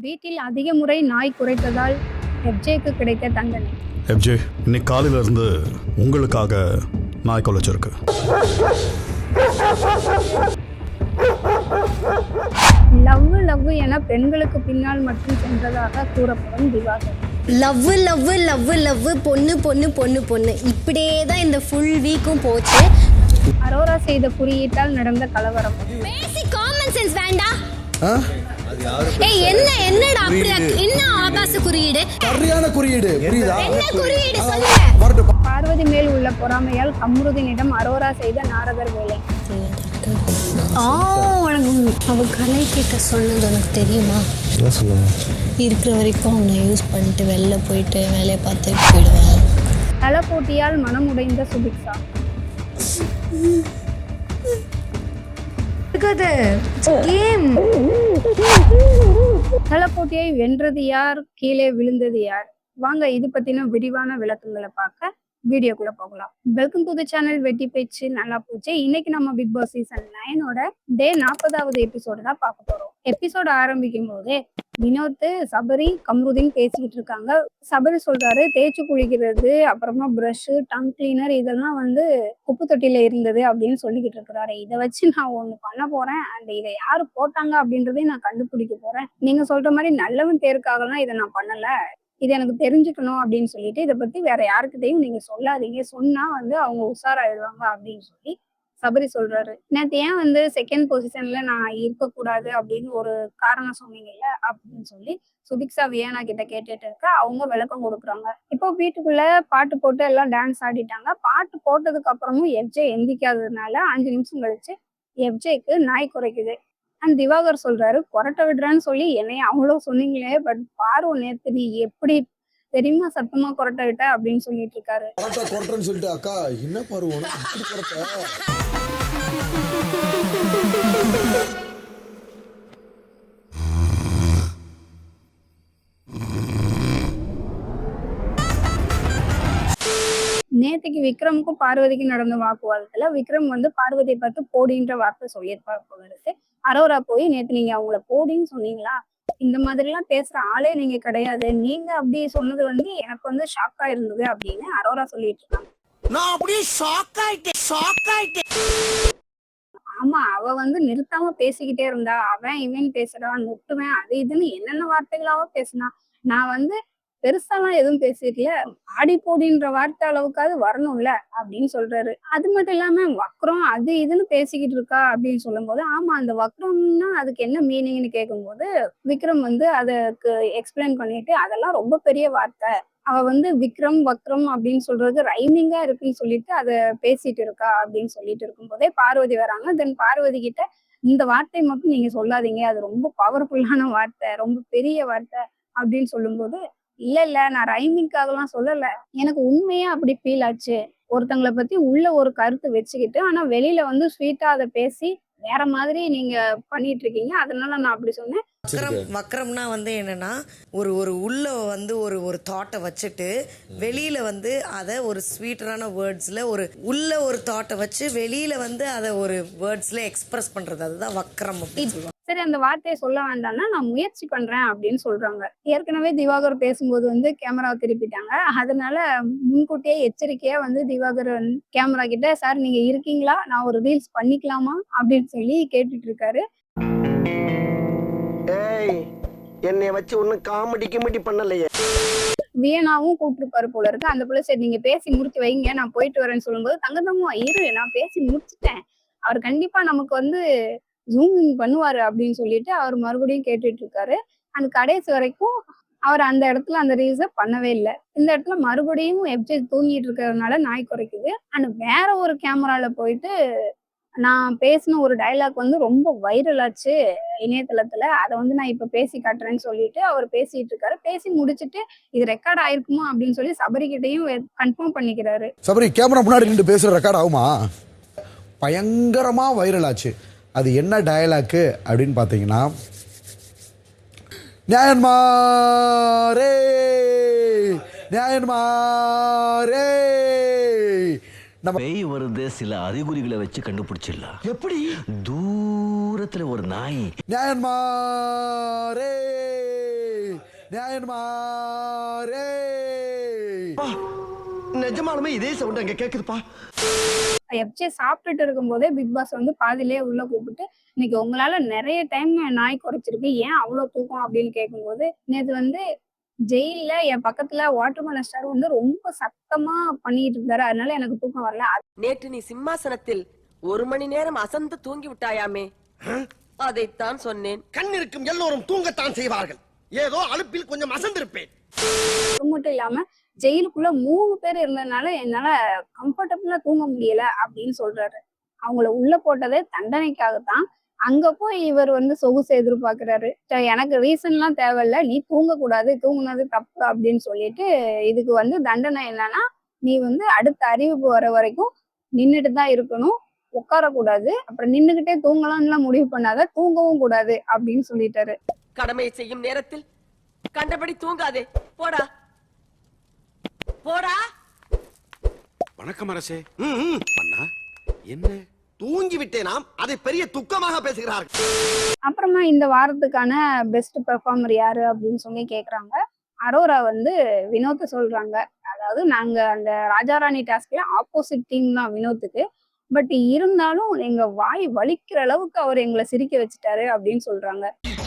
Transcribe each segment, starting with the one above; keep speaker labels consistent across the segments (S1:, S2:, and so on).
S1: வீட்டில் அதிக முறை நாய் குறைத்ததால் எஃப்ஜேக்கு கிடைத்த தண்டனை.
S2: எப்ஜே இன்னைக்கு காலையில இருந்து உங்களுக்காக நாய் கொலைச்சிருக்கு.
S1: லவ் லவ் என பெண்களுக்கு பின்னால் மட்டும் சென்றதாக கூறப்படும் Diwakar.
S3: Love love love love பொண்ணு பொண்ணு பொண்ணு பொண்ணு. இப்படியே தான் இந்த ஃபுல் வீக்கும் போச்சு.
S1: அரோரா செய்த குறியீட்டால் நடந்த கலவரம்.
S3: பேசிக் காமன் சென்ஸ் வேண்டா. ஏய் என்ன என்னடா அப்படி என்ன ஆபாச குறியீடு?
S4: சரியான குறியீடு. புரியுதா?
S3: என்ன குறியீடு சொல்லுங்க.
S4: வரட்டும்.
S1: பார்வதி மேல் உள்ள பொறாமையால் கம்ருதீனிடம் அரோரா செய்த நாரதர் வேலை.
S3: ஆ உனக்கு அவ கலை கிட்ட சொன்னது உனக்கு தெரியுமா? இருக்கிற வரைக்கும் அவனை யூஸ் பண்ணிட்டு வெளில போயிட்டு வேலையை பார்த்து போயிடுவேன்.
S1: தல போட்டியால் மனமுடைந்த சுபிக்ஷா.
S3: கேம்
S1: தல போட்டியை வென்றது யார்? கீழே விழுந்தது யார்? வாங்க இது பத்தின விரிவான விளக்கங்களை பார்க்க வீடியோக்குள்ள போகலாம். வெல்கம் டு த சேனல் வெட்டி பேச்சு நல்லா போச்சு. இன்னைக்கு நம்ம பிக் பாஸ் சீசன் நைனோட டே நாற்பதாவது எபிசோடு தான் பார்க்க போறோம். எபிசோட் ஆரம்பிக்கும் போதே வினோத் சபரி கம்ருதின் பேசிக்கிட்டு இருக்காங்க. சபரி சொல்றாரு தேய்ச்சி குளிக்கிறது அப்புறமா பிரஷ் டங் கிளீனர் இதெல்லாம் வந்து குப்பை தொட்டியில இருந்தது அப்படின்னு சொல்லிக்கிட்டு இருக்கிறாரு. இதை வச்சு நான் ஒண்ணு பண்ண போறேன். அண்ட் இதை யாரு போட்டாங்க அப்படின்றதையும் நான் கண்டுபிடிக்க போறேன். நீங்க சொல்ற மாதிரி நல்லவன் பேருக்காகலாம் இதை நான் பண்ணல. இது எனக்கு தெரிஞ்சுக்கணும் அப்படின்னு சொல்லிட்டு இதை பத்தி வேற யாருக்கிட்டையும் நீங்க சொல்லாதீங்க. சொன்னா வந்து அவங்க உஷாராயிடுவாங்க அப்படின்னு சொல்லி சபரி சொல்றாரு. நேற்று ஏன் வந்து செகண்ட் பொசிஷன்ல நான் இருக்கக்கூடாது அப்படின்னு ஒரு காரணம் சொன்னீங்கல்ல அப்படின்னு சொல்லி சுபிக்ஷா வியானா கிட்ட கேட்டுட்டு இருக்க அவங்க விளக்கம் கொடுக்குறாங்க. இப்போ வீட்டுக்குள்ள பாட்டு போட்டு எல்லாம் டான்ஸ் ஆடிட்டாங்க. பாட்டு போட்டதுக்கு அப்புறமும் எஃப்ஜே எந்திக்காததுனால அஞ்சு நிமிஷம் கழிச்சு எஃப்ஜேக்கு நாய் குறைக்குது. அண்ட் திவாகர் சொல்றாரு கொரட்டை விடுறேன்னு சொல்லி என்னைய அவ்வளோ சொன்னீங்களே பட் பாரு நேத்து நீ எப்படி தெரியுமா சத்தமா கொரட்டை விட்ட? அப்படின்னு சொல்லிட்டு இருக்காரு.
S4: கொரட்டை கொரட்டைன்னு சொல்லிட்டு அக்கா என்ன பாரு
S1: நேத்துக்கு விக்ரமுக்கும் பார்வதிக்கும் நடந்த வாக்குவாதத்துல விக்ரம் வந்து பார்வதியை பார்த்து போடின்ற வார்த்தை சொல்லியிருப்பார் இருக்கு. அரோரா போய் நேத்து நீங்க அவங்கள போடின்னு சொன்னீங்களா? இந்த மாதிரி எல்லாம் பேசுற ஆளே நீங்க கிடையாது. நீங்க அப்படி சொன்னது வந்து எனக்கு வந்து ஷாக்கா இருந்தது அப்படின்னு அரோரா சொல்லிட்டு இருக்காங்க
S5: நான் அப்படியே ஷாக் ஆயிட்டேன் ஷாக் ஆயிட்டேன்.
S1: ஆமா அவ வந்து நிறுத்தாம பேசிக்கிட்டே இருந்தா அவன் இவன் பேசுறான் நொட்டுவேன் அது இதுன்னு என்னென்ன வார்த்தைகளாவோ பேசினா. நான் வந்து பெருசாலாம் எதுவும் பேசிக்கல ஆடி போடின்ற வார்த்தை அளவுக்காவது வரணும்ல அப்படின்னு சொல்றாரு. அது மட்டும் இல்லாம வக்ரம் அது இதுன்னு பேசிக்கிட்டு இருக்கா அப்படின்னு சொல்லும்போது ஆமா அந்த வக்ரம்னா அதுக்கு என்ன மீனிங்னு கேட்கும்போது விக்ரம் வந்து அதுக்கு எக்ஸ்பிளைன் பண்ணிட்டு அதெல்லாம் ரொம்ப பெரிய வார்த்தை. அவ வந்து விக்ரம் வக்ரம் அப்படின்னு சொல்றது ரைமிங்கா இருக்குன்னு சொல்லிட்டு அதை பேசிட்டு இருக்கா அப்படின்னு சொல்லிட்டு இருக்கும்போதே பார்வதி வராங்க. தென் பார்வதி கிட்ட இந்த வார்த்தை மட்டும் நீங்க சொல்லாதீங்க. அது ரொம்ப பவர்ஃபுல்லான வார்த்தை ரொம்ப பெரிய வார்த்தை அப்படின்னு சொல்லும்போது இல்ல இல்ல நான் ரைமிங்காகலாம் சொல்லல. எனக்கு உண்மையா அப்படி ஃபீல் ஆச்சு. ஒருத்தங்களை பத்தி உள்ள ஒரு கருத்து வச்சுக்கிட்டு ஆனா வெளியில வந்து ஸ்வீட்டா அதை பேசி வேற மாதிரி நீங்க பண்ணிட்டு இருக்கீங்க. அதனால நான் அப்படி சொன்னேன்.
S5: வக்ரம் வக்ரம்னா வந்து என்னன்னா ஒரு ஒரு உள்ள வந்து ஒரு ஒரு தாட்டை வச்சுட்டு வெளியில வந்து அதை ஒரு ஸ்வீட்டரான வேர்ட்ஸ்ல ஒரு உள்ள ஒரு தாட்டை வச்சு வெளியில வந்து அதை ஒரு வேர்ட்ஸ்ல எக்ஸ்பிரஸ் பண்றது. அதுதான் வக்ரம் அப்படின்னு
S1: சரி அந்த வார்த்தையை சொல்ல வேண்டாம்னா நான் முயற்சி பண்றேன் அப்படின்னு சொல்றாங்க. ஏற்கனவே திவாகர் பேசும்போது வந்து கேமராவை திருப்பிட்டாங்க. அதனால முன்கூட்டியே எச்சரிக்கையா வந்து திவாகர் கேமரா கிட்ட சார் நீங்க இருக்கீங்களா? நான் ஒரு ரீல்ஸ் பண்ணிக்கலாமா? அப்படின்னு சொல்லி கேட்டுட்டு இருக்காரு.
S6: ஏய் என்னை வச்சு ஒன்னும் காமெடி கிமெடி பண்ணலையே.
S1: வியனாவும் கூப்பிட்டுருப்பாரு போல இருக்கு. அந்த பிள்ளை சரி நீங்க பேசி முடிச்சு வைங்க. நான் போயிட்டு வரேன்னு சொல்லும்போது தங்கதம்மா இரு. நான் பேசி முடிச்சிட்டேன். அவர் கண்டிப்பா நமக்கு வந்து ஜூம் இன் பண்ணுவாரு அப்படின்னு சொல்லிட்டு அவர் மறுபடியும் கேட்டுட்டு இருக்காரு அந்த கடைசி வரைக்கும் அவர் அந்த இடத்துல அந்த ரீல்ஸை பண்ணவே இல்லை. இந்த இடத்துல மறுபடியும் எப்ஜே தூங்கிட்டு இருக்கிறதுனால நாய் குறைக்குது. அண்ட் வேற ஒரு கேமரால போயிட்டு நான் பேசின ஒரு டைலாக் வந்து ரொம்ப வைரல் ஆச்சு இணையதளத்துல. அதை வந்து நான் இப்ப பேசி காட்டுறேன்னு சொல்லிட்டு அவர் பேசிட்டு இருக்காரு பேசி முடிச்சுட்டு இது ரெக்கார்ட் ஆயிருக்குமா அப்படின்னு சொல்லி சபரி கிட்டையும் கன்ஃபார்ம் பண்ணிக்கிறாரு.
S4: சபரி கேமரா முன்னாடி நின்று பேசுற ரெக்கார்ட் ஆகுமா? பயங்கரமா வைரல் ஆச்சு. அது என்ன டயலாக்கு அப்படின்னு பார்த்தீங்கன்னா நியாயன்மாரே நியாயன்மாரே நம்ம
S7: பேய் வருது சில அறிகுறிகளை வச்சு கண்டுபிடிச்சிடலாம். எப்படி? தூரத்துல ஒரு நாய்.
S4: நியாயன்மாரே நியாயன்மாரே
S6: நிஜமாலுமே இதே சவுண்ட் அங்க கேக்குதுப்பா.
S1: எப்ஜே சாப்பிட்டுட்டு இருக்கும்போதே பிக் பாஸ் வந்து பாதியிலே உள்ள கூப்பிட்டு இன்னைக்கு உங்களால நிறைய டைம் நாய் குறைச்சிருக்கு. ஏன் அவ்வளவு தூக்கம்? அப்படின்னு கேட்கும்போது நேத்து வந்து ஜெயில்ல என் பக்கத்துல வாட்டர்மேலன் ஸ்டார் வந்து ரொம்ப சத்தமா பண்ணிட்டு இருந்தாரு. அதனால எனக்கு தூக்கம் வரல.
S8: நேற்று நீ சிம்மாசனத்தில் ஒரு மணி நேரம் அசந்து தூங்கி விட்டாயாமே? அதைத்தான் சொன்னேன்.
S6: கண் இருக்கும் எல்லோரும் தூங்கத்தான் செய்வார்கள். ஏதோ அலுப்பில் கொஞ்சம் அசந்திருப்பேன்.
S1: அது மட்டும் இல்லாம ஜெயிலுக்குள்ள மூணு பேர் இருந்ததுனால என்னால கம்ஃபர்டபுளா தூங்க முடியல அப்படின்னு சொல்றாரு. அவங்கள உள்ள போட்டதே தண்டனைக்காகத்தான். அங்க போய் இவர் வந்து சொகுசு எதிர்பார்க்கிறாரு. எனக்கு ரீசன் எல்லாம் தேவையில்ல. நீ தூங்க கூடாது தூங்குனது தப்பு அப்படின்னு சொல்லிட்டு இதுக்கு வந்து தண்டனை என்னன்னா நீ வந்து அடுத்த அறிவிப்பு வர வரைக்கும் நின்றுட்டு தான் இருக்கணும். உட்காரக்கூடாது. அப்புறம் நின்னுகிட்டே தூங்கலாம்லாம் முடிவு பண்ணாத தூங்கவும் கூடாது அப்படின்னு சொல்லிட்டாரு.
S8: கடமையை செய்யும் நேரத்தில் கண்டபடி தூங்காதே. போடா. போடா.
S9: வணக்கம் அரசே. அண்ணா என்ன?
S6: தூங்கி விட்டேனாம் அதை பெரிய துக்கமாக பேசுகிறார்கள்.
S1: அப்புறமா இந்த வாரத்துக்கான பெஸ்ட் பெர்ஃபார்மர் யாரு அப்படின்னு சொல்லி கேக்குறாங்க. அரோரா வந்து வினோத்தை சொல்றாங்க. அதாவது நாங்க அந்த ராஜாராணி டாஸ்க்ல ஆப்போசிட் டீம் தான் வினோத்துக்கு. பட் இருந்தாலும் எங்க வாய் வலிக்கிற அளவுக்கு அவர் எங்களை சிரிக்க வச்சுட்டாரு அப்படின்னு சொல்றாங்க.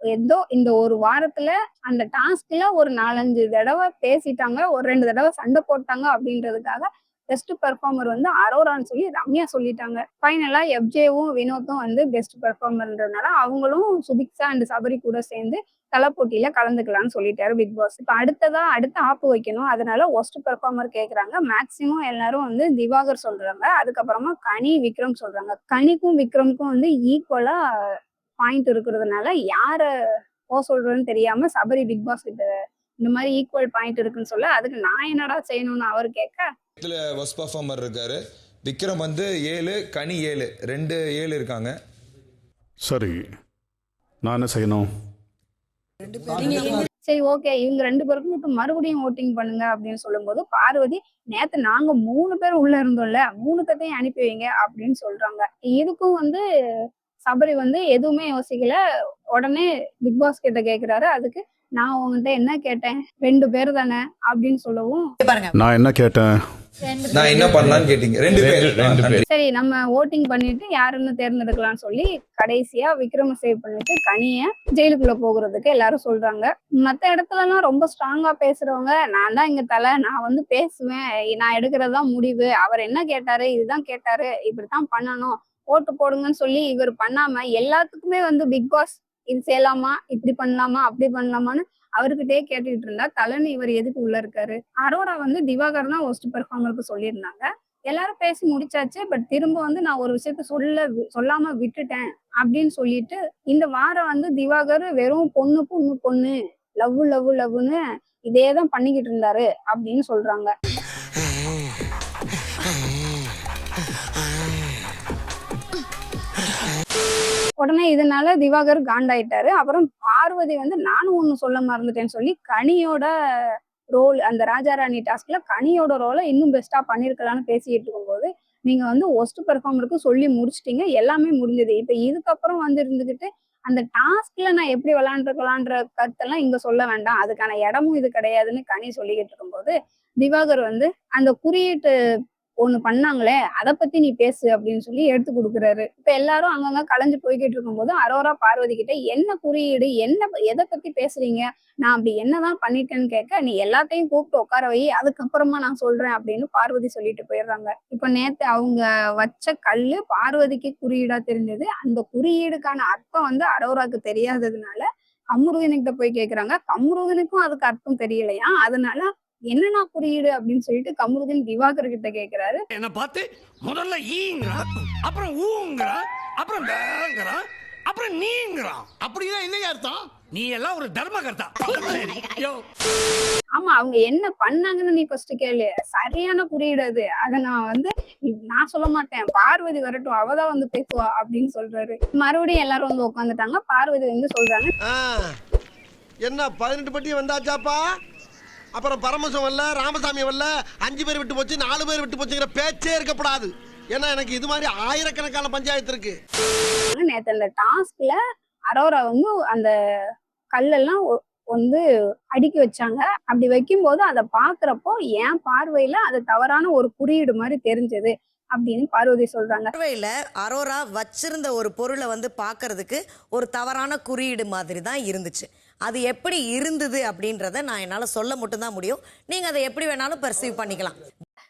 S1: ஏதோ இந்த ஒரு வாரத்துல அந்த டாஸ்க்ல ஒரு நாலஞ்சு தடவை பேசிட்டாங்க ஒரு ரெண்டு தடவை சண்டை போட்டாங்க அப்படின்றதுக்காக பெஸ்ட் பெர்ஃபார்மர் வந்து அரோரான்னு சொல்லி ரம்யா சொல்லிட்டாங்க. ஃபைனலா எஃப்ஜேவும் வினோத்தும் வந்து பெஸ்ட் பெர்ஃபார்மர்ன்றதுனால அவங்களும் சுபிக்ஸா அண்ட் சபரி கூட சேர்ந்து தலை போட்டியில கலந்துக்கலாம்னு சொல்லிட்டாரு பிக் பாஸ் இப்ப அடுத்ததா அடுத்த ஆப்பு வைக்கணும். அதனால ஒஸ்ட் பெர்ஃபார்மர் கேக்குறாங்க. மேக்சிமம் எல்லாரும் வந்து திவாகர் சொல்றாங்க. அதுக்கப்புறமா கனி விக்ரம் சொல்றாங்க. கனிக்கும் விக்ரமுக்கும் வந்து ஈக்குவலா பாயிண்ட் இருக்கிறதுனால யார போ சொல்றதுன்னு தெரியாம சபரி பிக் பாஸ் கிட்ட இந்த மாதிரி ஈக்குவல் பாயிண்ட் இருக்குன்னு சொல்ல அதுக்கு நான் என்னடா செய்யணும்னு அவர் கேட்க?
S10: இதில் ஒஸ்ட் பர்ஃபார்மர் இருக்காரு. விக்ரம் வந்து ஏழு கனி ஏழு. ரெண்டு ஏழு இருக்காங்க.
S2: சரி நான் என்ன செய்யணும்?
S1: சரி ஓகே இவங்க ரெண்டு பேருக்கும் மட்டும் மறுபடியும் ஓட்டிங் பண்ணுங்க அப்படின்னு சொல்லும்போது பார்வதி நேத்து நாங்க மூணு பேர் உள்ள இருந்தோம்ல மூணு பேர்த்தையும் அனுப்பி வைங்க அப்படின்னு சொல்றாங்க. இதுக்கும் வந்து சபரி வந்து எதுவுமே யோசிக்கல. உடனே பிக் பாஸ் கிட்ட கேக்குறாரு. அதுக்கு நான் உங்ககிட்ட என்ன கேட்டேன்? ரெண்டு பேர் தானே அப்படின்னு சொல்லவும்.
S2: நான் என்ன கேட்டேன்?
S10: நான் என்ன கேட்டீங்க? ரெண்டு பேர்.
S1: சரி நம்ம ஓட்டிங் பண்ணிட்டு யாருன்னு தேர்ந்தெடுக்கலாம்னு சொல்லி கடைசியா விக்ரம சேவ் பண்ணிட்டு கனிய ஜெயிலுக்குள்ள போகிறதுக்கு எல்லாரும் சொல்றாங்க. மத்த இடத்துல எல்லாம் ரொம்ப ஸ்ட்ராங்கா பேசுறவங்க நான் தான் இங்க தலை நான் வந்து பேசுவேன். நான் எடுக்கிறதுதான் முடிவு. அவர் என்ன கேட்டாரு? இதுதான் கேட்டாரு. இப்படித்தான் பண்ணணும். ஓட்டு போடுங்கன்னு சொல்லி இவர் பண்ணாம எல்லாத்துக்குமே வந்து பிக் பாஸ் இது செய்யலாமா? இப்படி பண்ணலாமா? அப்படி பண்ணலாமான்னு அவர்கிட்டயே கேட்டுக்கிட்டு இருந்தா தலைன்னு இவர் எதுக்கு உள்ள இருக்காரு? அரோரா வந்து திவாகர் தான் ஒஸ்ட் பெர்ஃபார்மருக்கு சொல்லியிருந்தாங்க. எல்லாரும் பேசி முடிச்சாச்சு. பட் திரும்ப வந்து நான் ஒரு விஷயத்த சொல்ல சொல்லாம விட்டுட்டேன் அப்படின்னு சொல்லிட்டு இந்த வாரம் வந்து திவாகர் வெறும் பொண்ணு பொண்ணு பொண்ணு லவ் லவ் லவ்னு இதே தான் பண்ணிக்கிட்டு இருந்தாரு அப்படின்னு சொல்றாங்க. உடனே இதனால திவாகர் காண்டாயிட்டாரு. அப்புறம் பார்வதி வந்து நானும் ஒண்ணு சொல்ல மறந்துட்டேன்னு சொல்லி கனியோட ரோல் அந்த ராஜாராணி டாஸ்க்ல கனியோட ரோலை இன்னும் பெஸ்டா பண்ணிருக்கலாம்னு பேசிட்டு இருக்கும்போது நீங்க வந்து ஒஸ்ட் பெர்ஃபார்மருக்கு சொல்லி முடிச்சிட்டீங்க. எல்லாமே முடிஞ்சது. இப்ப இதுக்கப்புறம் வந்து இருந்துகிட்டு அந்த டாஸ்க்ல நான் எப்படி விளாண்டுருக்கலான்ற கருத்தெல்லாம் இங்க சொல்ல வேண்டாம். அதுக்கான இடமும் இது கிடையாதுன்னு கனி சொல்லிக்கிட்டு இருக்கும்போது திவாகர் வந்து அந்த குறியீட்டு ஒண்ணு பண்ணாங்களே அதை பத்தி நீ பேசு அப்படின்னு சொல்லி எடுத்து கொடுக்குறாரு. இப்ப எல்லாரும் அங்கங்க கலைஞ்சு போய்கிட்டு இருக்கும்போது அரோரா பார்வதி கிட்ட என்ன குறியீடு என்ன எதை பத்தி பேசுறீங்க? நான் அப்படி என்னதான் பண்ணிட்டேன்னு கேட்க நீ எல்லாத்தையும் கூப்பிட்டு உட்கார வை அதுக்கப்புறமா நான் சொல்றேன் அப்படின்னு பார்வதி சொல்லிட்டு போயிடுறாங்க. இப்ப நேத்து அவங்க வச்ச கல்லு பார்வதிக்கு குறியீடா தெரிஞ்சது. அந்த குறியீடுக்கான அர்த்தம் வந்து அரோராக்கு தெரியாததுனால கம்ருதனுக்கிட்ட போய் கேக்குறாங்க. கம்ருதனுக்கும் அதுக்கு அர்த்தம் தெரியலையா? அதனால என்னன்னா குறியீடு அப்படின்னு சொல்லிட்டு கம்ருதன் திவாகர் கிட்ட கேக்குறாரு.
S9: என்ன பார்த்து முதல்ல ஈங்கிறான் அப்புறம் ஊங்கிறான் அப்புறம் அப்புறம் நீங்கிறான் அப்படின்னா என்ன அர்த்தம்? நீ எல்லாம் ஒரு தர்மகர்த்தா. யோ.
S1: ஆமா அவங்க என்ன பண்ணாங்கன்னு நீ ஃபர்ஸ்ட் கேளு. சரியான குறியீடு அது. அத நான் வந்து நான் சொல்ல மாட்டேன். பார்வதி வரட்டும் அவதான் வந்து பேசுவா அப்படின்னு சொல்றாரு. மறுபடியும் எல்லாரும் வந்து உட்காந்துட்டாங்க பார்வதி வந்து சொல்றாங்க
S6: என்ன பதினெட்டு பட்டி வந்தாச்சாப்பா? அப்புறம் பரமசம் வரல ராமசாமி வரல அஞ்சு பேர் விட்டு போச்சு நாலு பேர் விட்டு போச்சுங்கிற பேச்சே இருக்கப்படாது ஏன்னா எனக்கு இது மாதிரி ஆயிரக்கணக்கான பஞ்சாயத்து இருக்கு.
S1: நேத்து அந்த டாஸ்க்ல அரோரா வந்து அந்த கல்லெல்லாம் ஒ- வந்து அடுக்கி வச்சாங்க. அப்படி வைக்கும்போது அதை பாக்குறப்போ என் பார்வையில அது தவறான ஒரு குறியீடு மாதிரி தெரிஞ்சது அப்படின்னு பார்வதி சொல்றாங்க.
S5: பார்வையில் அரோரா வச்சிருந்த ஒரு பொருளை வந்து பார்க்கறதுக்கு ஒரு தவறான குறியீடு மாதிரி தான் இருந்துச்சு. அது எப்படி இருந்தது அப்படின்றத நான் என்னால் சொல்ல மட்டும்தான் முடியும். நீங்கள் அதை எப்படி வேணாலும் பர்சீவ் பண்ணிக்கலாம்.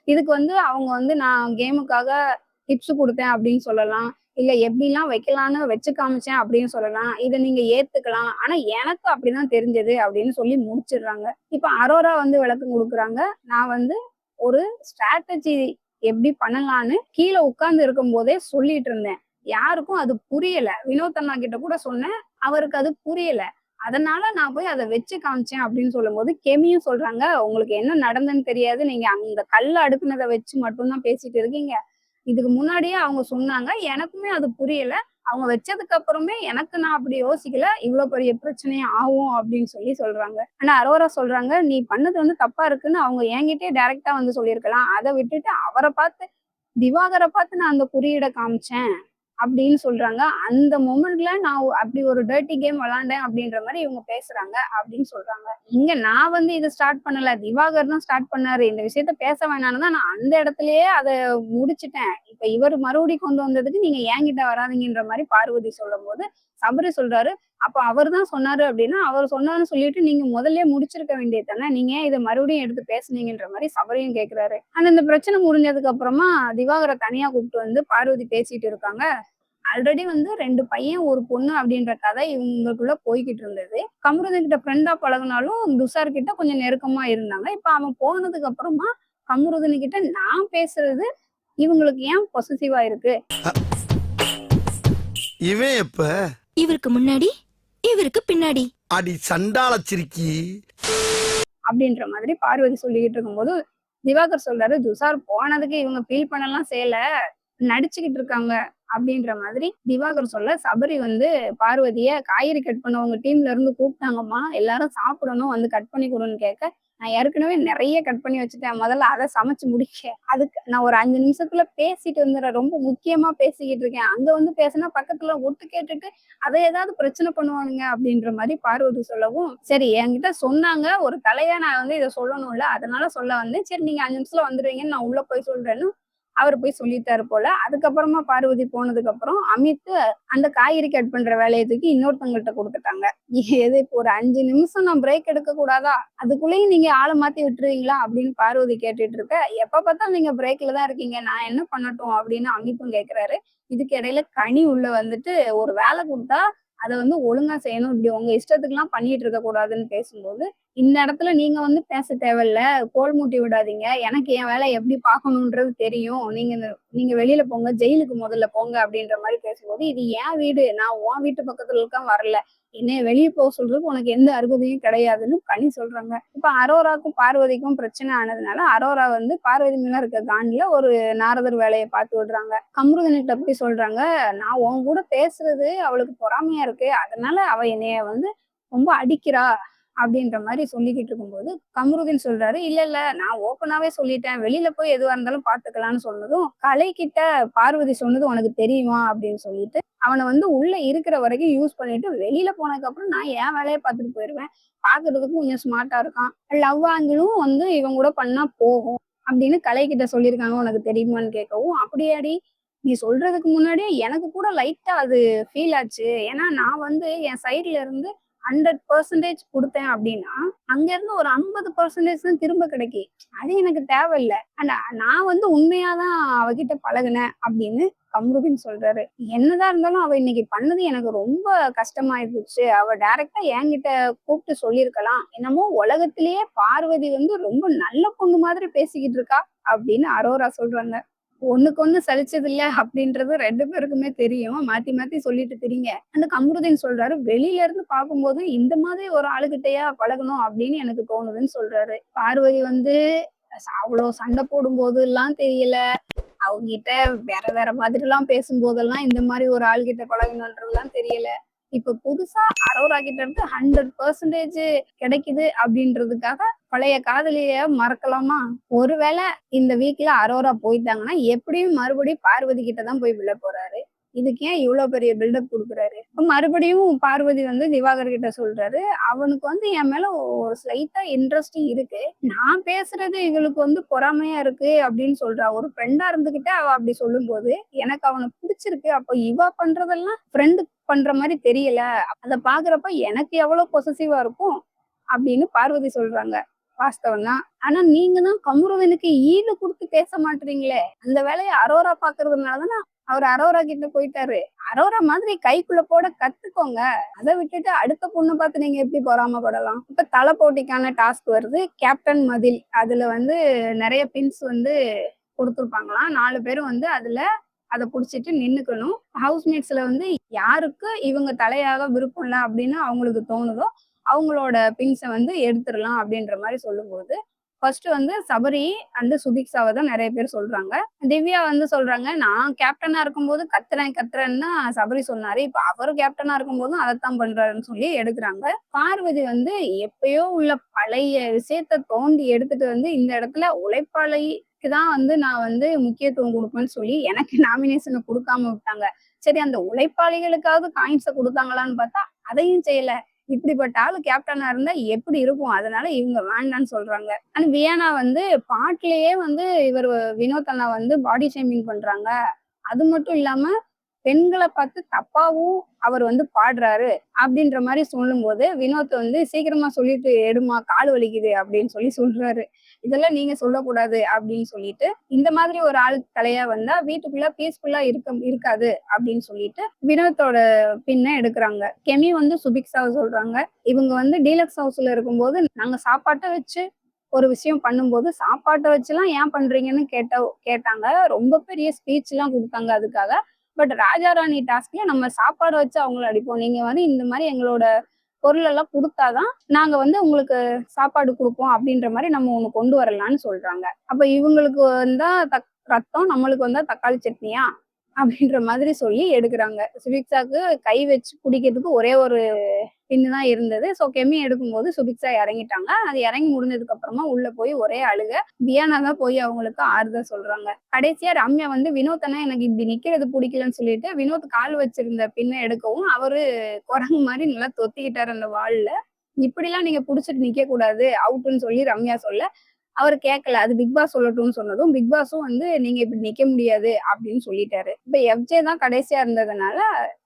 S1: இதுக்கு வந்து அவங்க வந்து நான் கேமுக்காக டிப்ஸ் கொடுத்தேன் அப்படின்னு சொல்லலாம். இல்ல எப்படிலாம் வைக்கலாம்னு வச்சு காமிச்சேன் அப்படின்னு சொல்லலாம். இதை நீங்க ஏத்துக்கலாம். ஆனா எனக்கு அப்படிதான் தெரிஞ்சது அப்படின்னு சொல்லி முடிச்சிடுறாங்க. இப்ப அரோரா வந்து விளக்கம் கொடுக்குறாங்க. நான் வந்து ஒரு ஸ்ட்ராட்டஜி எப்படி பண்ணலான்னு கீழே உட்கார்ந்து இருக்கும் போதே சொல்லிட்டு இருந்தேன். யாருக்கும் அது புரியல. வினோத் அண்ணா கிட்ட கூட சொன்னேன். அவருக்கு அது புரியல. அதனால நான் போய் அதை வச்சு காமிச்சேன் அப்படின்னு சொல்லும்போது கெமியும் சொல்றாங்க உங்களுக்கு என்ன நடந்ததுன்னு தெரியாது. நீங்க அந்த கல்ல அடுக்குனதை வச்சு மட்டும்தான் பேசிட்டு இருக்கீங்க. இதுக்கு முன்னாடியே அவங்க சொன்னாங்க. எனக்குமே அது புரியல. அவங்க வச்சதுக்கு அப்புறமே எனக்கு நான் அப்படி யோசிக்கல. இவ்வளவு பெரிய பிரச்சனையே ஆகும் அப்படின்னு சொல்லி சொல்றாங்க. ஆனா அரோரா சொல்றாங்க நீ பண்ணது வந்து தப்பா இருக்குன்னு அவங்க என்கிட்டயே டைரக்டா வந்து சொல்லியிருக்கலாம். அதை விட்டுட்டு அவரை பார்த்து திவாகரை பார்த்து நான் அந்த குறியீடை காமிச்சேன். அப்படின்னு சொல்றாங்க. அந்த மொமெண்ட்ல நான் அப்படி ஒரு டர்ட்டி கேம் விளாண்டேன் அப்படின்ற மாதிரி இவங்க பேசுறாங்க அப்படின்னு சொல்றாங்க. இங்க நான் வந்து இதை ஸ்டார்ட் பண்ணல. திவாகர் தான் ஸ்டார்ட் பண்ணாரு. இந்த விஷயத்த பேச வேணாம்னு தான் நான் அந்த இடத்துலயே அதை முடிச்சிட்டேன். இப்ப இவர் மறுபடியும் கொண்டு வந்ததுக்கு நீங்க ஏங்கிட்ட வராதிங்கன்ற மாதிரி பார்வதி சொல்லும் போது சபரி சொல்றாரு. அப்ப அவர் தான் சொன்னாரு அப்படின்னா அவர் சொன்னாருன்னு சொல்லிட்டு நீங்க முதல்ல முடிச்சிருக்க வேண்டியது தானே? நீங்க இதை மறுபடியும் எடுத்து பேசுனீங்கன்ற மாதிரி சபரியும் கேக்குறாரு. ஆனா இந்த பிரச்சனை முடிஞ்சதுக்கு அப்புறமா திவாகரை தனியா கூப்பிட்டு வந்து பார்வதி பேசிட்டு இருக்காங்க. ஆல்ரெடி வந்து ரெண்டு பையன் ஒரு பொண்ணு அப்படின்ற கதை இவங்களுக்குள்ள போய்கிட்டு இருந்தது. கமருதன் கிட்ட ஃப்ரெண்டா பழகுனாலும் துஷார் கிட்ட கொஞ்சம் நெருக்கமா இருந்தாங்க. இப்ப அவன் போனதுக்கு அப்புறமா கமருதன் கிட்ட நான் பேசுறது இவங்களுக்கு ஏன் பொசசிவா இருக்கு?
S6: இவன் எப்ப?
S3: இவருக்கு முன்னாடி இவருக்கு பின்னாடி.
S6: அடி சண்டால சிரிக்கி.
S1: அப்படின்ற மாதிரி பார்வதி சொல்லிக்கிட்டு இருக்கும்போது திவாகர் சொல்றாரு துஷார் போனதுக்கு இவங்க ஃபீல் பண்ணலாம் செய்யல. நடிச்சுக்கிட்டு இருக்காங்க. அப்படின்ற மாதிரி திவாகர் சொல்ல சபரி வந்து பார்வதிய காய்கறி கட் பண்ணவங்க டீம்ல இருந்து கூப்பிட்டாங்கம்மா. எல்லாரும் சாப்பிடணும் வந்து கட் பண்ணி கொடுன்னு கேட்க நான் ஏற்கனவே நிறைய கட் பண்ணி வச்சுட்டேன். முதல்ல அதை சமைச்சு முடிக்க. அதுக்கு நான் ஒரு அஞ்சு நிமிஷத்துல பேசிட்டு வந்துடுறேன் ரொம்ப முக்கியமா பேசிக்கிட்டு இருக்கேன். அங்க வந்து பேசினா பக்கத்துல ஒட்டு கேட்டுட்டு அதை ஏதாவது பிரச்சனை பண்ணுவானுங்க அப்படின்ற மாதிரி பார்வதி சொல்லவும் சரி என்கிட்ட சொன்னாங்க. ஒரு தலையா நான் வந்து இதை சொல்லணும்ல. அதனால சொல்ல வந்தேன். சரி நீங்க அஞ்சு நிமிஷத்துல வந்துடுவீங்கன்னு நான் உள்ள போய் சொல்றேன்னு அவர் போய் சொல்லிட்டாரு போல. அதுக்கப்புறமா பார்வதி போனதுக்கு அப்புறம் அமித் அந்த காய்கறி கட் பண்ற வேலையை தூக்கி இன்னொருத்தவங்கள்ட்ட கொடுத்துட்டாங்க. எது இப்போ ஒரு அஞ்சு நிமிஷம் நான் பிரேக் எடுக்க கூடாதா? அதுக்குள்ளேயும் நீங்க ஆளை மாத்தி விட்டுருவீங்களா? அப்படின்னு பார்வதி கேட்டுட்டு இருக்க எப்ப பார்த்தாலும் நீங்க பிரேக்ல தான் இருக்கீங்க. நான் என்ன பண்ணட்டும்? அப்படின்னு அமித்தும் கேக்குறாரு. இதுக்கு இடையில கனி உள்ள வந்துட்டு ஒரு வேலை கொடுத்தா அதை வந்து ஒழுங்கா செய்யணும். இப்படி உங்க இஷ்டத்துக்குலாம் பண்ணிட்டு இருக்க கூடாதுன்னு பேசும்போது இந்த இடத்துல நீங்க வந்து பேச தேவையில்ல கோல் மூட்டி விடாதீங்க. எனக்கு என் வேலை எப்படி பார்க்கணுன்றது தெரியும். நீங்க நீங்க வெளியில போங்க ஜெயிலுக்கு முதல்ல போங்க அப்படின்ற மாதிரி பேசும்போது இது என் வீடு. நான் உன் வீட்டு பக்கத்துல இருக்க வரல. என்னைய வெளியே போக சொல்றதுக்கு உனக்கு எந்த அருகதையும் கிடையாதுன்னு கனி சொல்றாங்க. இப்ப அரோராக்கும் பார்வதிக்கும் பிரச்சனை ஆனதுனால அரோரா வந்து பார்வதி மேல இருக்க காண்டில ஒரு நாரதர் வேலையை பார்த்து விடுறாங்க. கம்ருதன்கிட்ட போய் சொல்றாங்க நான் உன் கூட பேசுறது அவளுக்கு பொறாமையா இருக்கு. அதனால அவ என்னைய வந்து ரொம்ப அடிக்கிறா. அப்படின்ற மாதிரி சொல்லிக்கிட்டு இருக்கும்போது கமருதீன் சொல்றாரு இல்ல இல்ல நான் ஓப்பனாவே சொல்லிட்டேன். வெளியில போய் எதுவா இருந்தாலும் பாத்துக்கலாம்னு சொன்னதும் கலை கிட்ட பார்வதி சொன்னது உனக்கு தெரியுமா? அப்படின்னு சொல்லிட்டு அவனை வந்து உள்ள இருக்கிற வரைக்கும் யூஸ் பண்ணிட்டு வெளியில போனதுக்கு அப்புறம் நான் என் வேலையை பார்த்துட்டு போயிருவேன். பாக்குறதுக்கும் கொஞ்சம் ஸ்மார்ட்டா இருக்கான். லவ் ஆங்கிலும் வந்து இவன் கூட பண்ணா போகும் அப்படின்னு கலை கிட்ட சொல்லியிருக்காங்க உனக்கு தெரியுமான்னு கேட்கவும் அப்படியாடி நீ சொல்றதுக்கு முன்னாடியே எனக்கு கூட லைட்டா அது ஃபீல் ஆச்சு. ஏன்னா நான் வந்து என் சைட்ல இருந்து ஹண்ட்ரட் பர்சன்டேஜ் கொடுத்தேன் அப்படின்னா அங்க இருந்து ஒரு ஐம்பது பர்சன்டேஜ் தான் திரும்ப கிடைக்கி. அது எனக்கு தேவையில்லை. ஆனா நான் வந்து உண்மையாதான் அவகிட்ட பழகுனேன் அப்படின்னு கம்ருபின் சொல்றாரு. என்னதான் இருந்தாலும் அவ இன்னைக்கு பண்ணது எனக்கு ரொம்ப கஷ்டமாயிருந்துச்சு. அவ டைரக்டா என்கிட்ட கூப்பிட்டு சொல்லியிருக்கலாம். என்னமோ உலகத்திலேயே பார்வதி வந்து ரொம்ப நல்ல பொண்ணு மாதிரி பேசிக்கிட்டு இருக்கா அப்படின்னு அரோரா சொல்றாங்க. ஒண்ணுக்கு ஒண்ணு சலிச்சது இல்ல அப்படின்றது ரெண்டு பேருக்குமே தெரியும். மாத்தி மாத்தி சொல்லிட்டு தெரியுங்க அந்த கமருதீன் சொல்றாரு வெளியில இருந்து பார்க்கும்போது இந்த மாதிரி ஒரு ஆளுகிட்டயா பழகணும் அப்படின்னு எனக்கு தோணுதுன்னு சொல்றாரு. பார்வதி வந்து அவ்வளவு சண்டை போடும்போது எல்லாம் தெரியல. அவங்க கிட்ட வேற வேற மாதிரி எல்லாம் பேசும்போதெல்லாம் இந்த மாதிரி ஒரு ஆள்கிட்ட பழகணுன்றதுலாம் தெரியல. இப்ப புதுசா அரோரா கிட்ட இருந்து ஹண்ட்ரட் பர்சன்டேஜ் கிடைக்குது அப்படின்றதுக்காக பழைய காதலிய மறக்கலாமா? ஒருவேளை இந்த வீக்ல அரோரா போயிட்டாங்கன்னா எப்படியும் மறுபடியும் பார்வதி கிட்ட தான் போய் விழ போறாரு. இதுக்கு ஏன் இவ்வளவு பெரிய பில்டப் கொடுக்குறாரு? இப்ப மறுபடியும் பார்வதி வந்து திவாகர் கிட்ட சொல்றாரு. அவனுக்கு வந்து என் மேல ஒரு ஸ்லைட்டா இன்ட்ரெஸ்ட் இருக்கு. நான் பேசுறது இவளுக்கு வந்து பொறாமையா இருக்கு அப்படின்னு சொல்றா. ஒரு ஃப்ரெண்டா இருந்துகிட்டு அவ அப்படி சொல்லும்போது எனக்கு அவனை பிடிச்சிருக்கு. அப்ப இவ பண்றதெல்லாம் ஃப்ரெண்டு பண்ற மாதிரி தெரியல. அதை பாக்குறப்ப எனக்கு எவ்வளவு பொசசிவா இருக்கும் அப்படின்னு பார்வதி சொல்றாங்க. வாஸ்தவம் தான் ஆனா நீங்க தான் கமுருவனுக்கு ஈடு கொடுத்து பேச மாட்டீங்களே. அந்த வேலையை அரோரா பாக்குறதுனாலதான் அவர் அரோரா கிட்ட போயிட்டாரு. அரோரா மாதிரி கைக்குள்ள போட கத்துக்கோங்க. அதை விட்டுட்டு அடுத்த பொண்ணு பார்த்து நீங்க எப்படி பொறாமப்படலாம்? இப்ப தலை போட்டிக்கான டாஸ்க் வருது. கேப்டன் மதில். அதுல வந்து நிறைய பின்ஸ் வந்து கொடுத்துருப்பாங்களாம். நாலு பேரும் வந்து அதுல அதை புடிச்சிட்டு நின்றுக்கணும் ஹவுஸ்மேட்ஸில் வந்து யாருக்கு இவங்க தலையாக விருப்பம் இல்லை அப்படின்னு அவங்களுக்கு தோணுதோ அவங்களோட பின்ஸை வந்து எடுத்துடலாம் அப்படின்ற மாதிரி சொல்லும்போது ஃபர்ஸ்ட் வந்து சபரி அண்ட் சுதிக்ஸாவை தான் நிறைய பேர் சொல்றாங்க. திவ்யா வந்து சொல்றாங்க நான் கேப்டனா இருக்கும்போது கத்துறேன் கத்துறேன்னா சபரி சொன்னாரு. இப்ப அவரு கேப்டனா இருக்கும்போதும் அதைத்தான் பண்றாருன்னு சொல்லி எடுக்கிறாங்க. பார்வதி வந்து எப்பயோ உள்ள பழைய விஷயத்த தோண்டி எடுத்துட்டு வந்து இந்த இடத்துல உழைப்பாளைக்கு தான் வந்து நான் வந்து முக்கியத்துவம் கொடுப்பேன்னு சொல்லி எனக்கு நாமினேஷனை கொடுக்காம விட்டாங்க. சரி அந்த உழைப்பாளிகளுக்காவது காயின்ஸை கொடுத்தாங்களான்னு பார்த்தா அதையும் செய்யல. இப்படிப்பட்ட ஆளு கேப்டனா இருந்தா எப்படி இருக்கும்? அதனால இவங்க வேண்டான்னு சொல்றாங்க. ஆனா வியானா வந்து பாட்டிலேயே வந்து இவர் வினோத் அண்ணா வந்து பாடி ஷேமிங் பண்றாங்க. அது மட்டும் இல்லாம பெண்களை பார்த்து தப்பாவும் அவர் வந்து பாடுறாரு அப்படின்ற மாதிரி சொல்லும்போது வினோத் வந்து சீக்கிரமா சொல்லிட்டு எடுமா கால் வலிக்குது அப்படின்னு சொல்லி சொல்றாரு. இதெல்லாம் நீங்க சொல்லக்கூடாது அப்படின்னு சொல்லிட்டு இந்த மாதிரி ஒரு ஆள் தலையா வந்தா வீட்டுக்குள்ள பீஸ்ஃபுல்லா இருக்க இருக்காது அப்படின்னு சொல்லிட்டு வினோத்தோட பின்ன எடுக்கிறாங்க. கெமி வந்து சுபிக்ஷாவை சொல்றாங்க. இவங்க வந்து டீலக்ஸ் ஹவுஸ்ல இருக்கும்போது நாங்க சாப்பாட்டை வச்சு ஒரு விஷயம் பண்ணும்போது சாப்பாட்டை வச்சுலாம் ஏன் பண்றீங்கன்னு கேட்ட கேட்டாங்க. ரொம்ப பெரிய ஸ்பீச் எல்லாம் கொடுத்தாங்க அதுக்காக. பட் ராஜா ராணி டாஸ்க்ல நம்ம சாப்பாடு வச்சு அவங்கள அடிப்போம். நீங்க வந்து இந்த மாதிரி எங்களோட பொருள் எல்லாம் கொடுத்தாதான் நாங்க வந்து உங்களுக்கு சாப்பாடு கொடுப்போம் அப்படின்ற மாதிரி நம்ம ஒண்ணு கொண்டு வரலாம்னு சொல்றாங்க. அப்ப இவங்களுக்கு வந்தா தக் ரத்தம் நம்மளுக்கு வந்தா தக்காளி சட்னியா? அப்படின்ற மாதிரி சொல்லி எடுக்கிறாங்க. சுபிக்ஷாக்கு கை வச்சு குடிக்கிறதுக்கு ஒரே ஒரு பின்னு தான் இருந்தது. ஸோ கெமி எடுக்கும்போது சுபிக்ஸா இறங்கிட்டாங்க. அது இறங்கி முடிஞ்சதுக்கு அப்புறமா உள்ள போய் ஒரே அழுக. பியானா தான் போய் அவங்களுக்கு ஆறுதல் சொல்றாங்க. கடைசியா ரம்யா வந்து வினோத்தனா எனக்கு இப்படி நிக்கிறது பிடிக்கலன்னு சொல்லிட்டு வினோத் கால் வச்சிருந்த பின்ன எடுக்கவும் அவரு குரங்கு மாதிரி நல்லா தொத்திக்கிட்டாரு அந்த வால்ல இப்படிலாம் நீங்க புடிச்சிட்டு நிக்க கூடாது அவுட்டுன்னு சொல்லி ரம்யா சொல்ல அவர் கேட்கல அது பிக் பாஸ் சொல்லட்டும்னு சொன்னதும் பிக் பாஸும் வந்து நீங்க இப்படி நிக்க முடியாது அப்படின்னு சொல்லிட்டாரு. இப்ப எஃப்ஜே தான் கடைசியா இருந்ததுனால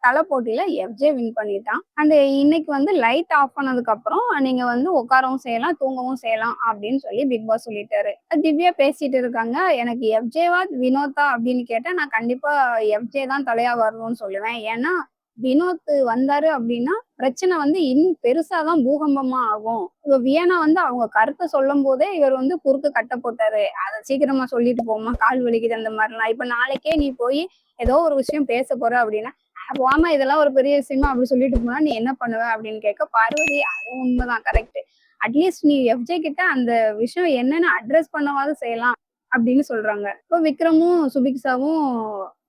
S1: தலை போட்டியில எஃப்ஜே வின் பண்ணிட்டான். அண்ட் இன்னைக்கு வந்து லைட் ஆஃப் பண்ணதுக்கு அப்புறம் நீங்க வந்து உட்காரவும் செய்யலாம் தூங்கவும் செய்யலாம் அப்படின்னு சொல்லி பிக் பாஸ் சொல்லிட்டாரு. திவ்யா பேசிட்டு இருக்காங்க எனக்கு எஃப்ஜேவா வினோதா அப்படின்னு கேட்டா நான் கண்டிப்பா எஃப்ஜே தான் தலையா வரணும்னு சொல்லுவேன். ஏன்னா வினோத் வந்தாரு அப்படின்னா பிரச்சனை வந்து இன்னும் பெருசாதான் பூகம்பமா ஆகும். இவ வியனா வந்து அவங்க கருத்தை சொல்லும் போதே இவர் வந்து குறுக்கு கட்ட போட்டாரு. அதை சீக்கிரமா சொல்லிட்டு போமா கால் வலிக்குது அந்த மாதிரிலாம். இப்ப நாளைக்கே நீ போய் ஏதோ ஒரு விஷயம் பேச போற அப்படின்னா போமா இதெல்லாம் ஒரு பெரிய விஷயமா அப்படி சொல்லிட்டு போனா நீ என்ன பண்ணுவ? அப்படின்னு கேட்க பார்வதி அது உண்மைதான் கரெக்ட் அட்லீஸ்ட் நீ எஃப்ஜே கிட்ட அந்த விஷயம் என்னன்னு அட்ரஸ் பண்ணவாது செய்யலாம் அப்படின்னு சொல்றாங்க. இப்போ விக்ரமும் சுபிக்ஷாவும்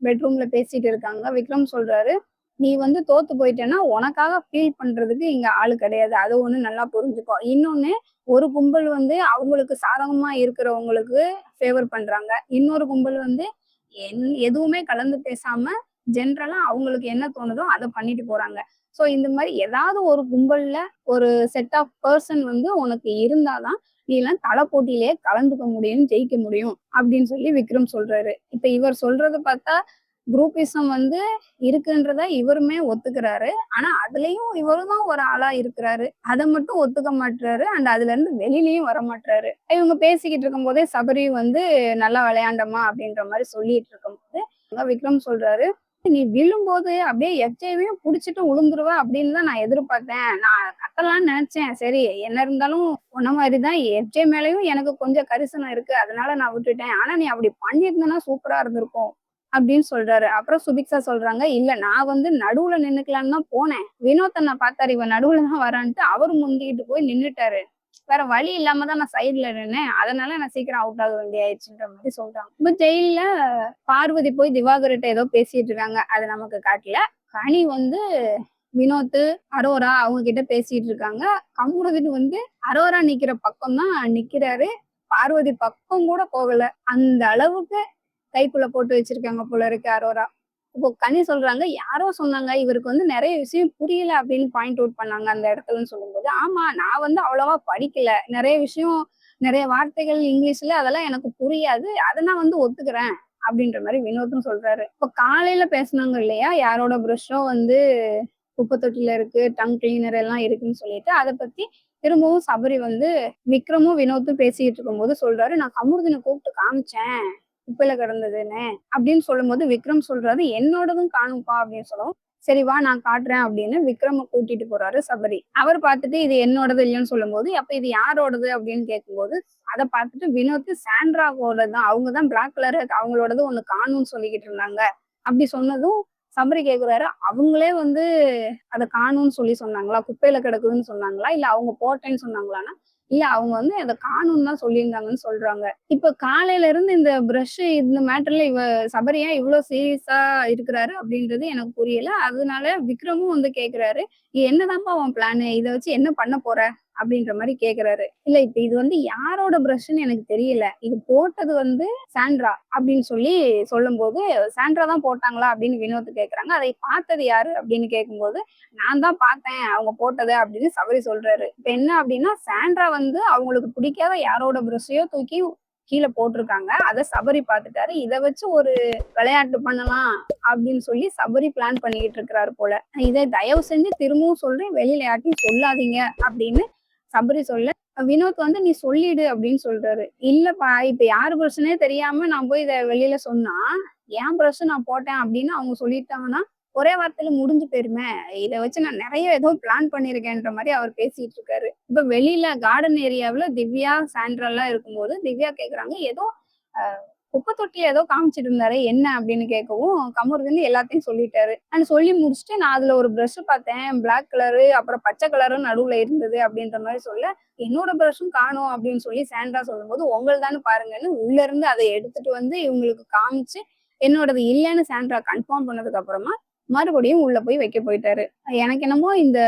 S1: பெட்ரூம்ல பேசிட்டு இருக்காங்க. விக்ரம் சொல்றாரு நீ வந்து தோத்து போயிட்டேன்னா உனக்காக ஃபீல் பண்றதுக்கு இங்க ஆளு கிடையாது. அது ஒண்ணு நல்லா புரிஞ்சுக்கோ. இன்னொன்னு ஒரு கும்பல் வந்து அவங்களுக்கு சாதகமா இருக்கிறவங்களுக்கு ஃபேவர் பண்றாங்க. இன்னொரு கும்பல் வந்து என் எதுவுமே கலந்து பேசாம ஜென்ரலா அவங்களுக்கு என்ன தோணுதோ அதை பண்ணிட்டு போறாங்க. ஸோ இந்த மாதிரி ஏதாவது ஒரு கும்பல்ல ஒரு செட் ஆஃப் பர்சன் வந்து உனக்கு இருந்தாதான் நீ எல்லாம் தலை போட்டியிலேயே கலந்துக்க முடியும் ஜெயிக்க முடியும் அப்படின்னு சொல்லி விக்ரம் சொல்றாரு. இப்ப இவர் சொல்றத பார்த்தா குரூப்பிசம் வந்து இருக்குன்றத இவருமே ஒத்துக்கிறாரு. ஆனா அதுலயும் இவரு தான் ஒரு ஆளா இருக்கிறாரு. அதை மட்டும் ஒத்துக்க மாட்டாரு அண்ட் அதுல இருந்து வெளியிலயும் வர மாட்டாரு இவங்க பேசிக்கிட்டு இருக்கும் போதே சபரி வந்து நல்லா விளையாண்டமா அப்படின்ற மாதிரி சொல்லிட்டு இருக்கும் போது விக்ரம் சொல்றாரு நீ விழும்போது அப்படியே எஃப்ஜேவையும் புடிச்சிட்டு விழுந்துருவ அப்படின்னு தான் நான் எதிர்பார்த்தேன் நான் கத்தலாம்னு நினைச்சேன். சரி என்ன இருந்தாலும் உன்ன மாதிரிதான் எஃப்ஜே மேலயும் எனக்கு கொஞ்சம் கரிசனம் இருக்கு. அதனால நான் விட்டுட்டேன். ஆனா நீ அப்படி பண்ணியிருந்தனா சூப்பரா இருந்திருக்கும். அப்படின்னு சொல்றாரு. அப்புறம் சுபிக்ஷா சொல்றாங்க இல்ல நான் வந்து நடுவுல நின்னுக்கலான்னு தான் போனேன். வினோத் அண்ணா பார்த்தாரு இவன் நடுவுல தான் வரான்ட்டு அவர் முந்திக்கிட்டு போய் நின்னுட்டாரு. வேற வழி இல்லாம தான் நான் சைட்ல நின்னேன். அதனால நான் சீக்கிரம் அவுட் ஆக வேண்டியாயிடுச்சுன்ற மாதிரி சொல்றாங்க. இப்ப ஜெயில பார்வதி போய் திவாகர்கிட்ட ஏதோ பேசிட்டு இருக்காங்க. அது நமக்கு காட்டல. கனி வந்து வினோத் அரோரா அவங்க கிட்ட பேசிட்டு இருக்காங்க. கமுருதின் வந்து அரோரா நிக்கிற பக்கம் தான் நிக்கிறாரு. பார்வதி பக்கம் கூட போகல. அந்த அளவுக்கு கைக்குள்ள போட்டு வச்சிருக்காங்க போல இருக்கு அரோரா. இப்போ கனி சொல்றாங்க யாரோ சொன்னாங்க இவருக்கு வந்து நிறைய விஷயம் புரியல அப்படின்னு பாயிண்ட் அவுட் பண்ணாங்க அந்த இடத்துலன்னு சொல்லும்போது ஆமா நான் வந்து அவ்வளவா படிக்கல. நிறைய விஷயம் நிறைய வார்த்தைகள் இங்கிலீஷ்ல அதெல்லாம் எனக்கு புரியாது. அதை நான் வந்து ஒத்துக்கிறேன் அப்படின்ற மாதிரி வினோத்தும் சொல்றாரு. இப்போ காலையில பேசுனாங்க இல்லையா யாரோட ப்ரஷோ வந்து குப்பை தொட்டில இருக்கு டங் கிளீனர் எல்லாம் இருக்குன்னு சொல்லிட்டு அதை பத்தி திரும்பவும் சபரி வந்து விக்ரமும் வினோத்தும் பேசிட்டு இருக்கும்போது சொல்றாரு நான் கமுருதினை கூப்பிட்டு காமிச்சேன். குப்பையில கிடந்ததுன்னு அப்படின்னு சொல்லும்போது விக்ரம் சொல்றாரு என்னோடதும் காணும்ப்பா அப்படின்னு சொல்லவும் சரி வா நான் காட்டுறேன் அப்படின்னு விக்ரம கூட்டிட்டு போறாரு சபரி. அவர் பார்த்துட்டு இது என்னோடது இல்லைன்னு சொல்லும்போது அப்ப இது யாரோடது? அப்படின்னு கேட்கும்போது அதை பார்த்துட்டு வினோத் சாண்ட்ராவோட தான் அவங்க தான் பிளாக் கலர் அவங்களோடது ஒண்ணு காணும்னு சொல்லிக்கிட்டு இருந்தாங்க அப்படி சொன்னதும் சபரி கேக்குறாரு அவங்களே வந்து அதை காணும்னு சொல்லி சொன்னாங்களா? குப்பையில கிடக்குதுன்னு சொன்னாங்களா? இல்ல அவங்க போட்டேன்னு சொன்னாங்களான்னா? இல்ல அவங்க வந்து அதை காணும்னு தான் சொல்லியிருந்தாங்கன்னு சொல்றாங்க. இப்ப காலையில இருந்து இந்த பிரஷ் இந்த மேட்டர்ல இவ சபரியா இவ்வளவு சீரியஸா இருக்கிறாரு அப்படின்றது எனக்கு புரியல. அதனால விக்ரமும் வந்து கேக்குறாரு என்னதான்ப்பா அவன் பிளானு இதை வச்சு என்ன பண்ண போற? அப்படின்ற மாதிரி கேக்குறாரு. இல்ல இப்ப இது வந்து யாரோட பிரஷ்ன்னு எனக்கு தெரியல. இது போட்டது வந்து சாண்ட்ரா அப்படின்னு சொல்லி சொல்லும்போது சாண்ட்ரா தான் போட்டாங்களா அப்படின்னு வினோத் கேக்குறாங்க. அதை பார்த்தது யாரு அப்படின்னு கேட்கும்போது நான் தான் பார்த்தேன் அவங்க போட்டது அப்படின்னு சபரி சொல்றாரு. இப்ப என்ன அப்படின்னா சாண்ட்ரா வந்து அவங்களுக்கு பிடிக்காத யாரோட பிரஷையோ தூக்கி கீழே போட்டிருக்காங்க. அதை சபரி பார்த்துட்டாரு. இதை வச்சு ஒரு விளையாட்டு பண்ணலாம் அப்படின்னு சொல்லி சபரி பிளான் பண்ணிக்கிட்டு இருக்கிறாரு போல. இதை தயவு செஞ்சு திரும்பவும் சொல்றேன் வெளியில யார்ட்டையும் சொல்லாதீங்க அப்படின்னு சபரி சொல்ல வினோத் வந்து நீ சொல்லிடு அப்படின்னு சொல்றாரு. இல்லப்பா இப்ப யாரு பிரச்சனையே தெரியாம நான் போய் இதை வெளியில சொன்னா என் பிரச்சனை நான் போட்டேன் அப்படின்னு அவங்க சொல்லிட்டாங்கன்னா ஒரே வார்த்தையில முடிஞ்சு போயிருமே. இதை வச்சு நான் நிறைய ஏதோ பிளான் பண்ணிருக்கேன்ற மாதிரி அவர் பேசிட்டு இருக்காரு. இப்ப வெளியில கார்டன் ஏரியாவில திவ்யா சாண்ட்ரல்லாம் இருக்கும்போது திவ்யா கேக்குறாங்க ஏதோ குப்பை தொட்டில ஏதோ காமிச்சிட்டு இருந்தாரு. என்ன அப்படின்னு கேட்கவும் கமர் வந்து எல்லாத்தையும் சொல்லிட்டாரு. நான் சொல்லி முடிச்சுட்டு நான் அதுல ஒரு ப்ரஷ் பார்த்தேன். பிளாக் கலரு அப்புறம் பச்சை கலரும் நடுவுல இருந்தது அப்படின்ற மாதிரி சொல்ல என்னோட ப்ரஷும் காணும் அப்படின்னு சொல்லி சாண்ட்ரா சொல்லும்போது உங்கள் பாருங்கன்னு உள்ள இருந்து அதை எடுத்துட்டு வந்து இவங்களுக்கு காமிச்சு என்னோடது இல்லைன்னு சாண்ட்ரா கன்ஃபார்ம் பண்ணதுக்கு அப்புறமா மறுபடியும் உள்ள போய் வைக்க போயிட்டாரு. எனக்கு என்னமோ இந்த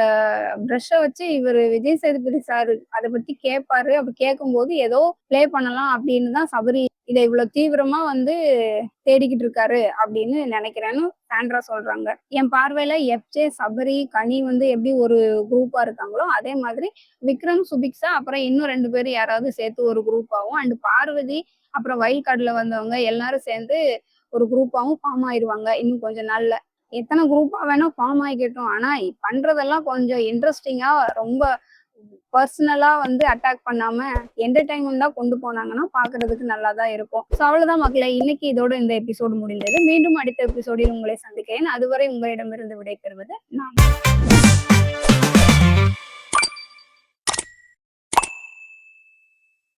S1: ப்ரஷ்ஷை வச்சு இவர் விஜய் சேதுபதி சார் அதை பத்தி கேட்பாரு அப்படி கேட்கும்போது ஏதோ ப்ளே பண்ணலாம் அப்படின்னு தான் சபரி இதை இவ்வளவு தீவிரமா வந்து தேடிக்கிட்டு இருக்காரு அப்படின்னு நினைக்கிறேன்னு சாண்ட்ரா சொல்றாங்க. என் பார்வையில எஃப்ஜே சபரி கனி வந்து எப்படி ஒரு குரூப்பா இருக்காங்களோ அதே மாதிரி விக்ரம் சுபிக்ஷா அப்புறம் இன்னும் ரெண்டு பேர் யாராவது சேர்த்து ஒரு குரூப்பாகவும் அண்ட் பார்வதி அப்புறம் வயல்காடுல வந்தவங்க எல்லாரும் சேர்ந்து ஒரு குரூப்பாவும் ஃபார்ம் ஆயிடுவாங்க இன்னும் கொஞ்ச நாள்ல. எத்தனை குரூப்பா வேணா ஃபார்ம் ஆகிக்கட்டும். ஆனா பண்றதெல்லாம் கொஞ்சம் இன்ட்ரெஸ்டிங்கா ரொம்ப பர்சனலா வந்து அட்டாக் பண்ணாம என்டர்டைன்மெண்டா கொண்டு போனாங்கன்னா பாக்குறதுக்கு நல்லா தான் இருக்கும். ஸோ அவ்வளவுதான் மக்களை. இன்னைக்கு இதோட இந்த எபிசோடு முடிந்தது. மீண்டும் அடுத்த எபிசோடில் உங்களை சந்திக்கிறேன். அதுவரை உங்களிடமிருந்து விடைபெறுவது நான்.